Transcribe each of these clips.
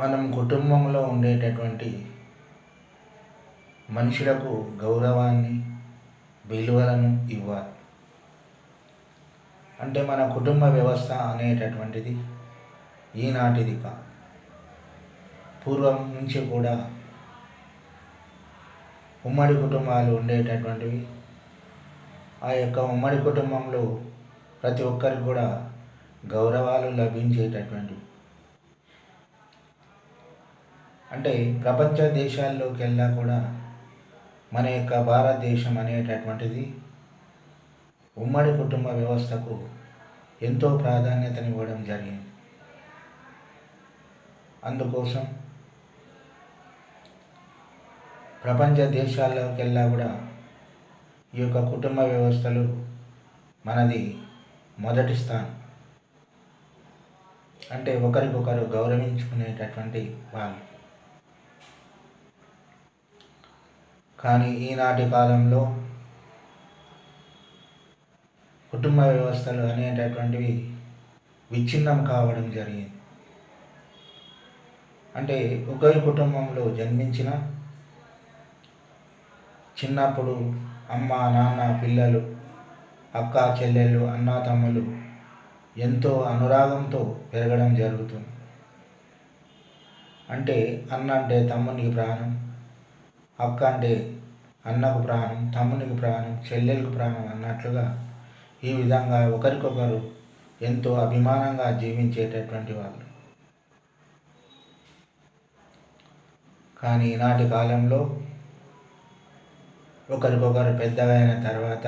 మనం కుటుంబంలో ఉండేటటువంటి మనుషులకు గౌరవాన్ని విలువలను ఇవ్వాలి. అంటే మన కుటుంబ వ్యవస్థ అనేటటువంటిది ఈనాటిది కా పూర్వం నుంచి కూడా ఉమ్మడి కుటుంబాలు ఉండేటటువంటివి. ఆ యొక్క ఉమ్మడి కుటుంబంలో ప్రతి ఒక్కరికి కూడా గౌరవాలు లభించేటటువంటివి. అంటే ప్రపంచ దేశాల్లోకి వెళ్ళా కూడా మన యొక్క భారతదేశం అనేటటువంటిది ఉమ్మడి కుటుంబ వ్యవస్థకు ఎంతో ప్రాధాన్యతనివ్వడం జరిగింది. అందుకోసం ప్రపంచ దేశాల్లోకి వెళ్ళా కూడా ఈ యొక్క కుటుంబ వ్యవస్థలు మనది మొదటి స్థానం. అంటే ఒకరికొకరు గౌరవించుకునేటటువంటి వాళ్ళు. కానీ ఈనాటి కాలంలో కుటుంబ వ్యవస్థలు అనేటటువంటివి విచ్ఛిన్నం కావడం జరిగింది. అంటే ఒకే కుటుంబంలో జన్మించిన చిన్నప్పుడు అమ్మ నాన్న పిల్లలు అక్క చెల్లెళ్ళు అన్న తమ్ములు ఎంతో అనురాగంతో పెరగడం జరుగుతుంది. అంటే అన్న అంటే తమ్మునికి ప్రాణం. అక్క అంటే అన్నకు ప్రాణం తమ్మునికి ప్రాణం చెల్లెలకు ప్రాణం అన్నట్లుగా ఈ విధంగా ఒకరికొకరు ఎంతో అభిమానంగా జీవించేటటువంటి వాళ్ళు. కానీ ఈనాటి కాలంలో ఒకరికొకరు పెద్దగా అయిన తర్వాత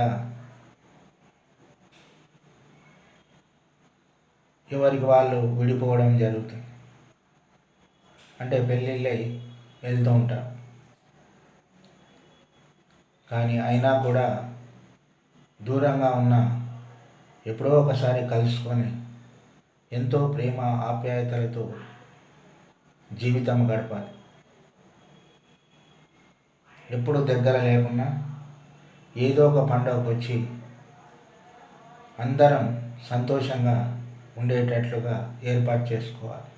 ఎవరికి వాళ్ళు విడిపోవడం జరుగుతుంది. అంటే పెళ్ళిళ్ళై వెళ్తూ ఉంటారు. కానీ అయినా కూడా దూరంగా ఉన్న ఎప్పుడో ఒకసారి కలుసుకొని ఎంతో ప్రేమ ఆప్యాయతలతో జీవితం గడపాలి. ఎప్పుడు దగ్గర లేకున్నా ఏదో ఒక పండుగకు వచ్చి అందరం సంతోషంగా ఉండేటట్లుగా ఏర్పాటు చేసుకోవాలి.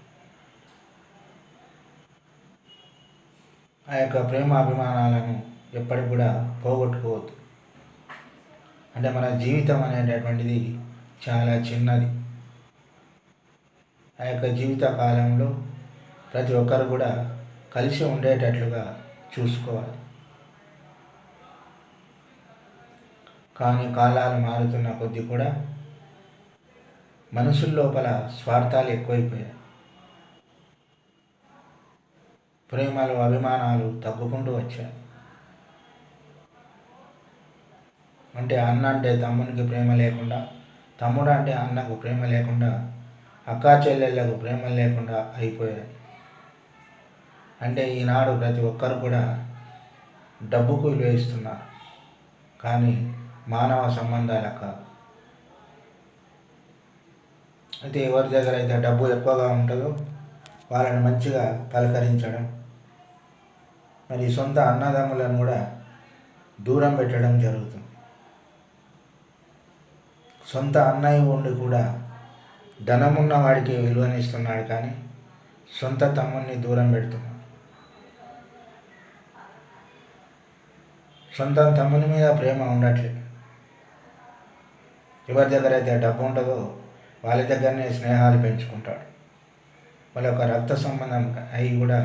ఆ యొక్క ప్రేమాభిమానాలను ఎప్పటికి కూడా పోగొట్టుకోవద్దు. అంటే మన జీవితం అనేటటువంటిది చాలా చిన్నది. ఆ యొక్క జీవిత కాలంలో ప్రతి ఒక్కరు కూడా కలిసి ఉండేటట్లుగా చూసుకోవాలి. కానీ కాలాలు మారుతున్న కొద్దీ కూడా మనుషుల లోపల స్వార్థాలు ఎక్కువైపోయాయి. ప్రేమలు అభిమానాలు తగ్గుకుంటూ వచ్చాయి అంటే అన్న అంటే తమ్మునికి ప్రేమ లేకుండా తమ్ముడు అంటే అన్నకు ప్రేమ లేకుండా అక్కా చెల్లెళ్ళకు ప్రేమ లేకుండా అయిపోయాయి అంటే ఈనాడు ప్రతి ఒక్కరు కూడా డబ్బుకు విలువ ఇస్తున్నారు కానీ మానవ సంబంధాల కాదు. అయితే ఎవరి దగ్గర అయితే డబ్బు ఎక్కువగా ఉంటుందో వాళ్ళని మంచిగా పలకరించడం మరి సొంత అన్నదమ్ములను కూడా దూరం పెట్టడం జరుగుతుంది. సొంత అన్నయ్య ఉండి కూడా ధనమున్న వాడికి విలువనిస్తున్నాడు కానీ సొంత తమ్ముడిని దూరం పెడుతున్నాడు. సొంత తమ్ముని మీద ప్రేమ ఉండట్లేదు ఎవరి దగ్గర అయితే డబ్బు ఉంటుందో వాళ్ళ దగ్గరనే స్నేహాలు పెంచుకుంటాడు. వాళ్ళ యొక్క రక్త సంబంధం అయి కూడా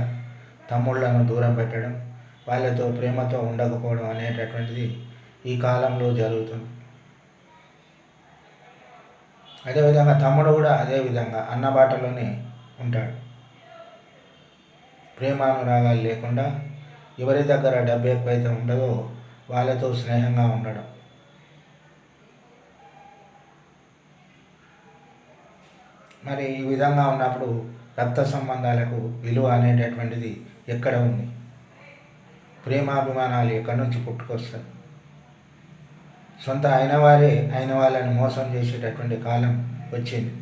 తమ్ముళ్ళను దూరం పెట్టడం వాళ్ళతో ప్రేమతో ఉండకపోవడం అనేటటువంటిది ఈ కాలంలో జరుగుతుంది. అదేవిధంగా తమ్ముడు కూడా అదే విధంగా అన్న బాటలోనే ఉంటాడు. ప్రేమానురాగాలు లేకుండా ఎవరి దగ్గర డబ్బు ఎక్కువైతే ఉండదో వాళ్ళతో స్నేహంగా ఉండడం. మరి ఈ విధంగా ఉన్నప్పుడు రక్త సంబంధాలకు విలువ అనేటటువంటిది ఎక్కడ ఉంది? ప్రేమాభిమానాలు ఎక్కడి నుంచి పుట్టుకొస్తాయి? సొంత అయిన వారే అయిన వాళ్ళని మోసం చేసేటటువంటి కాలం వచ్చింది.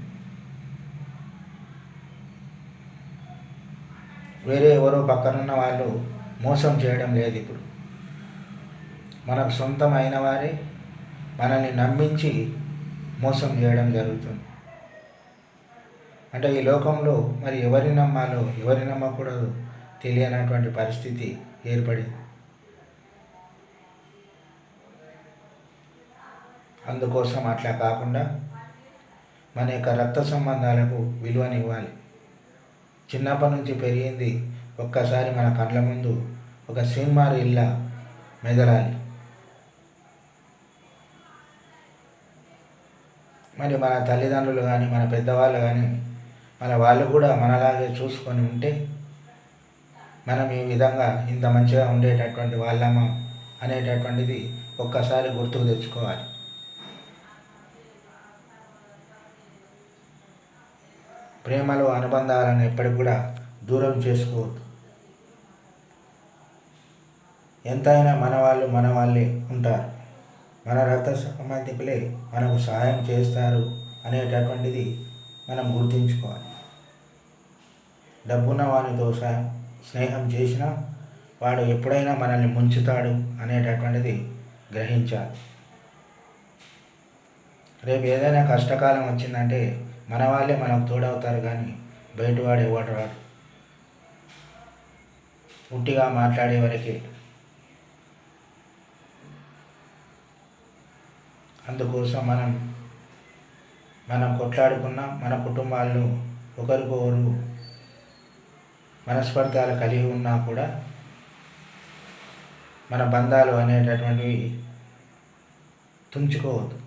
వేరే ఎవరో పక్కనున్న వాళ్ళు మోసం చేయడం లేదు ఇప్పుడు. మనకు సొంతం అయిన వారే మనల్ని నమ్మించి మోసం చేయడం జరుగుతుంది. అంటే ఈ లోకంలో మరి ఎవరిని నమ్మాలో ఎవరిని నమ్మకూడదు తెలియనటువంటి పరిస్థితి ఏర్పడింది. అందుకోసం అట్లా కాకుండా మన యొక్క రక్త సంబంధాలకు విలువనివ్వాలి. చిన్నప్పటి నుంచి పెరిగింది ఒక్కసారి మన కళ్ళ ముందు ఒక సినిమారు ఇల్ల మెదలాలి. మరి మన తల్లిదండ్రులు కానీ మన పెద్దవాళ్ళు కానీ మన వాళ్ళు కూడా మనలాగే చూసుకొని ఉంటే మనం ఈ విధంగా ఇంత మంచిగా ఉండేటటువంటి వాళ్ళమా అనేటటువంటిది ఒక్కసారి గుర్తుకు తెచ్చుకోవాలి. ప్రేమలు అనుబంధాలను ఎప్పటికి కూడా దూరం చేసుకోవద్దు. ఎంతైనా మన వాళ్ళు మన వాళ్ళే ఉంటారు. మన రక్త సంబంధికులే మనకు సహాయం చేస్తారు అనేటటువంటిది మనం గుర్తుంచుకోవాలి. డబ్బున్న వానితో స్నేహం చేసినా వాడు ఎప్పుడైనా మనల్ని ముంచుతాడు అనేటటువంటిది గ్రహించాలి. రేపు ఏదైనా కష్టకాలం వచ్చిందంటే మన వాళ్ళే మనం తోడవుతారు కానీ బయటవాడు ఎవడు రాడు? ఉట్టిగా మాట్లాడే వరకే అందుకోసం మనం మనం కొట్లాడుకున్న మన కుటుంబాల్లో ఒకరికొకరు మనస్పర్ధాలు కలిగి ఉన్నా కూడా మన బంధాలు అనేటటువంటివి తుంచుకోవద్దు.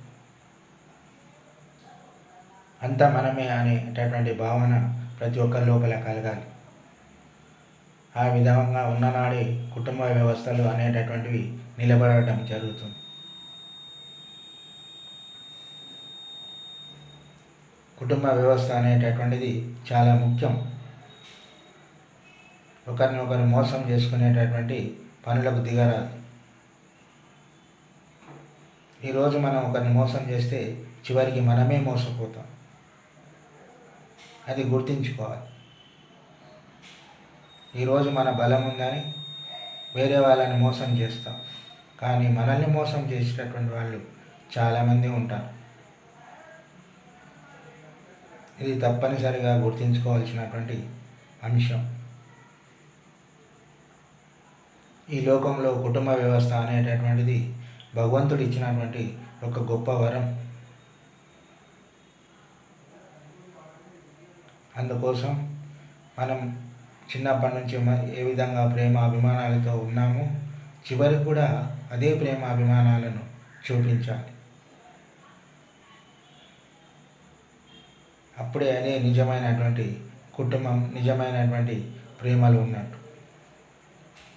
అంతా మనమే అనేటటువంటి భావన ప్రతి ఒక్కరి లోపల కలగాలి. ఆ విధంగా ఉన్ననాడే కుటుంబ వ్యవస్థలు అనేటటువంటివి నిలబడటం జరుగుతుంది. కుటుంబ వ్యవస్థ అనేటటువంటిది చాలా ముఖ్యం. ఒకరినొకరు మోసం చేసుకునేటటువంటి పనులకు దిగరాదు. ఈరోజు మనం ఒకరిని మోసం చేస్తే చివరికి మనమే మోసపోతాం. అది గుర్తించుకోవాలి. ఈరోజు మన బలం ఉందని వేరే వాళ్ళని మోసం చేస్తాం. కానీ మనల్ని మోసం చేసేటటువంటి వాళ్ళు చాలామంది ఉంటారు. ఇది తప్పనిసరిగా గుర్తుంచుకోవాల్సినటువంటి అంశం. ఈ లోకంలో కుటుంబ వ్యవస్థ అనేటటువంటిది భగవంతుడు ఇచ్చినటువంటి ఒక గొప్ప వరం. అందుకోసం మనం చిన్నప్పటి నుంచి ఏ విధంగా ప్రేమ అభిమానాలతో ఉన్నామో చివరికి కూడా అదే ప్రేమ అభిమానాలను చూపించాలి. అప్పుడే అదే నిజమైనటువంటి కుటుంబం నిజమైనటువంటి ప్రేమలు ఉన్నట్టు.